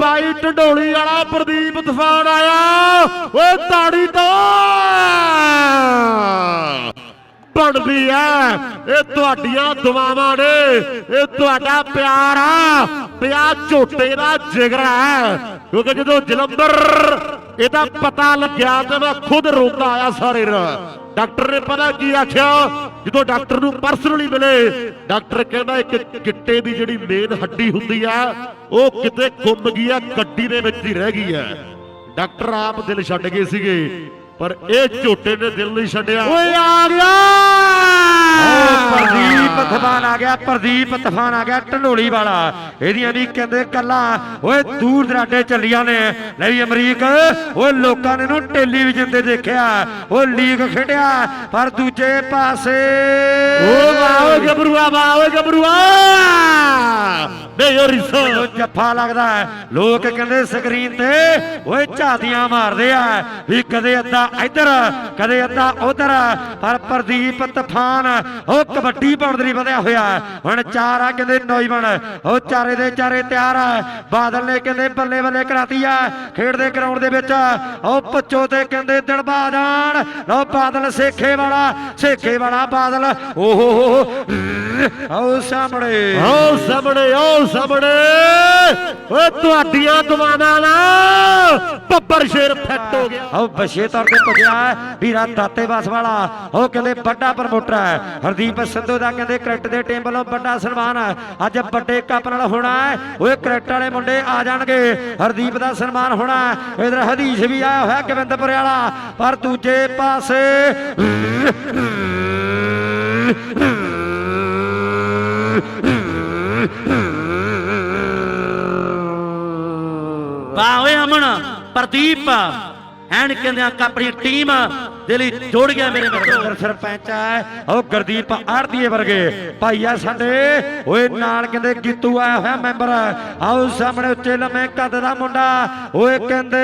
ਬਾਈ ਢੰਡੋਲੀ ਵਾਲਾ ਪ੍ਰਦੀਪ ਤੂਫਾਨ ਆਇਆ। ਓਏ ਤਾੜੀ ਤੋਂ ਬਣਦੀ ਐ। ਇਹ ਤੁਹਾਡੀਆਂ ਦੁਆਵਾਂ ਨੇ। ਇਹ ਤੁਹਾਡਾ ਪਿਆਰ ਆ। ਪਿਆ ਝੋਟੇ ਦਾ ਜਿਗਰ ਹੈ ਕਿਉਂਕਿ ਜਦੋਂ ਜਲੰਧਰ ਇਹਦਾ ਪਤਾ ਲੱਗਿਆ ਤੇ ਮੈਂ ਖੁਦ ਰੋਂਦਾ ਆਇਆ ਸਾਰੇ ਰ ਡਾਕਟਰ ਨੇ ਪਤਾ ਕੀ ਆਖਿਆ? ਜਦੋਂ ਡਾਕਟਰ ਨੂੰ ਪਰਸਨਲੀ ਮਿਲੇ ਡਾਕਟਰ ਕਹਿੰਦਾ ਇੱਕ ਗਿੱਟੇ ਦੀ ਜਿਹੜੀ ਮੇਨ ਹੱਡੀ ਹੁੰਦੀ ਆ ਉਹ ਕਿਤੇ ਗੁੰਮ ਗਈ ਆ ਗੱਡੀ ਦੇ ਵਿੱਚ ਹੀ ਰਹਿ ਗਈ ਆ। ਡਾਕਟਰ ਆਪ ਦਿਲ ਛੱਡ ਗਏ ਸੀਗੇ ਪਰ ਇਹ ਝੋਟੇ ਨੇ ਦਿਲ ਨਹੀਂ ਛੱਡਿਆ। ਓਏ ਆ ਗਿਆ! ਓ ਪ੍ਰਦੀਪ ਤੂਫਾਨ ਆ ਗਿਆ, ਪ੍ਰਦੀਪ ਤੂਫਾਨ ਆ ਗਿਆ, ਢੰਡੋਲੀ ਵਾਲਾ। ਇਹਦੀਆਂ ਵੀ ਕਹਿੰਦੇ ਕੱਲਾ, ਓਏ ਦੂਰ ਦਰਾਡੇ ਚੱਲੀਆਂ ਨੇ। ਲੈ ਅਮਰੀਕ, ਓਏ ਲੋਕਾਂ ਨੇ ਇਹਨੂੰ ਟੈਲੀਵਿਜ਼ਨ ਤੇ ਦੇਖਿਆ। ਓ ਲੀਗ ਖੇਡਿਆ, ਪਰ ਦੂਜੇ ਪਾਸੇ ਓ ਵਾਹ, ਓਏ ਗੱਭਰੂਆ ਵਾਹ, ਓਏ ਗੱਭਰੂਆ ਨਹੀਂ ਓ ਰਿਸੋ। ਮੈਨੂੰ ਜੱਫਾ ਲੱਗਦਾ ਹੈ। ਲੋਕ ਕਹਿੰਦੇ ਸਕਰੀਨ ਤੇ ਓਏ ਝਾਤੀਆਂ ਮਾਰਦੇ ਆ। ਵੀ ਕਦੇ ਅੱਧਾ ਇੱਧਰ ਕਦੇ ਅੱਧਾ ਉਧਰ। ਪਰ ਪ੍ਰਦੀਪ ਤੂਫਾਨ ਉਹ ਕਬੱਡੀ ਪਾਉਣ ਵਧਿਆ ਹੋਇਆ ਹੁਣ ਚਾਰ ਆ ਕਹਿੰਦੇ ਨੌਜਵਾਨ ਉਹ ਚਾਰੇ ਦੇ ਚਾਰੇ ਤਿਆਰ ਆ। ਬਾਦਲ ਨੇ ਕਹਿੰਦੇ ਬੱਲੇ ਬੱਲੇ ਕਰਾਤੀ ਆ। ਖੇਡ ਦੇ ਗਰਾਊਂਡ ਦੇ ਵਿੱਚ ਉਹ ਪੱਚੋ ਤੇ ਕਹਿੰਦੇ ਦਿਨ ਬਾਦਾਨ ਲਓ ਬਾਦਲ ਸੇਖੇ ਵਾਲਾ ਸੇਖੇ ਵਾਲਾ ਬਾਦਲ। ਓਹੋ ਹੋ ਆਓ ਸਾਹਮਣੇ। ਓ ਸਾਹਮਣੇ ਓ ਸਾਹਮਣੇ। ਓ ਤੁਹਾਡੀਆਂ ਦੁਆਵਾਂ ਨਾਲ ਬੱਬਰ ਸ਼ੇਰ ਫਿੱਟ ਹੋ ਗਿਆ। ਉਹ ਬਸ਼ੇ ਤੌਰ ਤੇ ਪੁੱਜਿਆ ਵੀਰਾ ਦਾਤੇ ਬਸ ਵਾਲਾ। ਉਹ ਕਹਿੰਦੇ ਵੱਡਾ ਪ੍ਰਮੋਟਰ ਹੈ। ਹਰਦੀਪ ਸੰਧੂ ਦਾ ਕਹਿੰਦੇ ਕ੍ਰਿਕਟ ਦੇ ਟੀਮ ਵੱਲੋਂ ਵੱਡਾ ਸਨਮਾਨ ਹੈ। ਅੱਜ ਵੱਡੇ ਕੱਪ ਨਾਲ ਹੋਣਾ ਹੈ। ਓਏ ਕ੍ਰਿਕਟ ਵਾਲੇ ਮੁੰਡੇ ਆ ਜਾਣਗੇ। ਹਰਦੀਪ ਦਾ ਸਨਮਾਨ ਹੋਣਾ ਹੈ। ਇਧਰ ਹਦੀਸ਼ ਵੀ ਆਇਆ ਹੋਇਆ, ਗੋਬਿੰਦਪੁਰ ਵਾਲਾ। ਪਰ ਦੂਜੇ ਪਾਸੇ ਵਾਹ ਓਏ ਅਮਨ, ਪ੍ਰਦੀਪ। ਐਨ ਕਹਿੰਦੇ ਆ ਆਪਣੀ ਟੀਮ ਦੇ ਲਈ ਜੋੜ ਗਿਆ ਮੇਰੇ ਮਿੱਤਰ ਸਰਪੰਚ ਹੈ ਉਹ ਗੁਰਦੀਪ ਆੜਦੀਏ ਵਰਗੇ। ਭਾਈ ਸਾਡੇ, ਓਏ ਨਾਲ ਕਹਿੰਦੇ ਗੀਤੂ ਆਇਆ ਹੋਇਆ ਮੈਂਬਰ। ਆਓ ਸਾਹਮਣੇ ਉੱਚੇ ਲੰਮੇ ਕੱਦ ਦਾ ਮੁੰਡਾ। ਓਏ ਕਹਿੰਦੇ,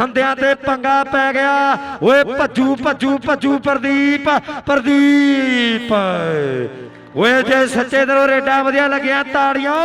ਹੰਦਿਆਂ ਤੇ ਪੰਗਾ ਪੈ ਗਿਆ। ਓਏ ਭੱਜੂ ਭੱਜੂ ਭੱਜੂ ਪ੍ਰਦੀਪ ਪ੍ਰਦੀਪ। ਓਏ ਜੇ ਸੱਚੇ ਦਿਲੋਂ ਰੇਡਾ ਵਧੀਆ ਲੱਗਿਆ, ਤਾੜੀਆਂ।